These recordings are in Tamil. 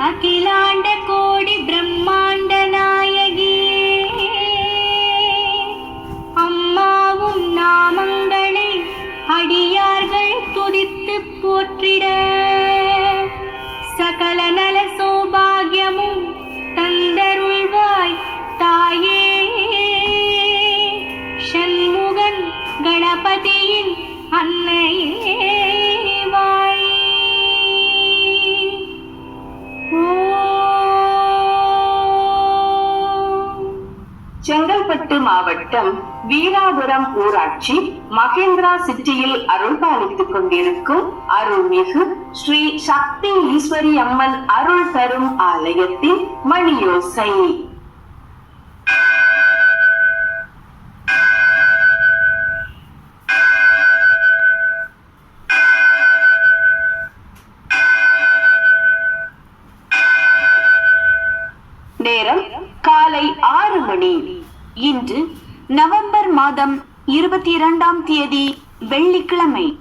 அகிலாண்ட கோடி பிரம்மாண்ட நாயகியே அம்மாவும் நாமங்களை அடியார்கள் துதித்து போற்றிட. சகல நல சௌபாகியமும் தந்தருள்வாய் தாயே. சண்முகன் கணபதியின் செங்கல்பட்டு மாவட்டம் வீராபுரம் ஊராட்சி மகேந்திரா சிட்டியில் அருள்பாலித்துக் கொண்டிருக்கும் அருள்மிகு ஸ்ரீ சக்தி ஈஸ்வரி அம்மன் அருள் தரும் ஆலயத்தின் மணியோசை. நேரம் காலை ஆறு மணி. இன்று நவம்பர் மாதம் இருபத்தி இரண்டாம் தேதி வெள்ளிக்கிழமை.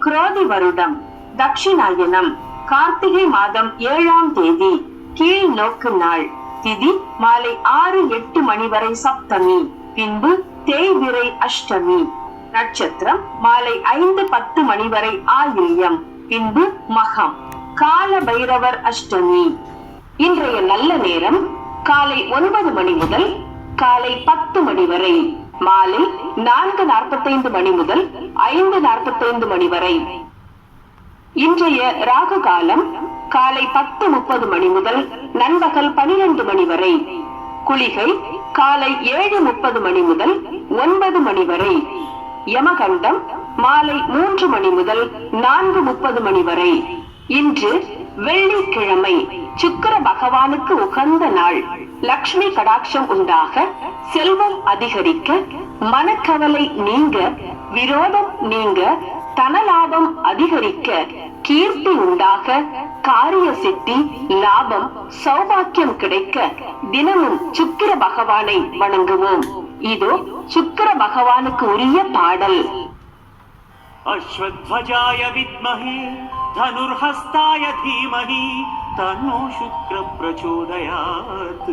குரோதி வருடம் தட்சிணாயனம் கார்த்திகை மாதம் ஏழாம் தேதி கீழ் நோக்கு நாள் திதி மாலை ஆறு எட்டு மணி வரை சப்தமி பின்பு தேய்விரை அஷ்டமி. நட்சத்திரம் மாலை ஐந்து பத்து மணி வரை ஆயில்யம் பின்பு மகம் கால பைரவர் அஷ்டமி. இன்றைய நல்ல நேரம் காலை ஒன்பது மணி முதல் காலை பத்து மணி வரை. மாலை நான்கு நாற்பத்தைந்து மணி முதல் ஐந்து நாற்பத்தைந்து மணி வரை. இன்றைய ராகு காலம் காலை பத்து முப்பது மணி முதல் நண்பகல் பனிரெண்டு மணி வரை. குளிகை காலை ஏழு முப்பது மணி முதல் ஒன்பது மணி வரை. யமகண்டம் மாலை மூன்று மணி முதல் நான்கு முப்பது மணி வரை. இன்று வெள்ளிக்கிழமை சுக்கர பகவானுக்கு உகந்த நாள். லக்ஷ்மி கடாட்சம் உண்டாக செல்வம் அதிகரிக்க மனக்கவலை நீங்க விரோதம் நீங்க தனலாபம் அதிகரிக்க கீர்த்தி உண்டாக காரிய சித்தி லாபம் சௌபாக்கியம் கிடைக்க தினமும் சுக்கிர பகவானை வணங்குவோம். இது சுக்கிர பகவானுக்கு உரிய பாடல். அஸ்வத்வஜாய வித்மஹி தனுர்ஹஸ்தாய தீமஹி तन्नो शुक्रप्रचोदयात्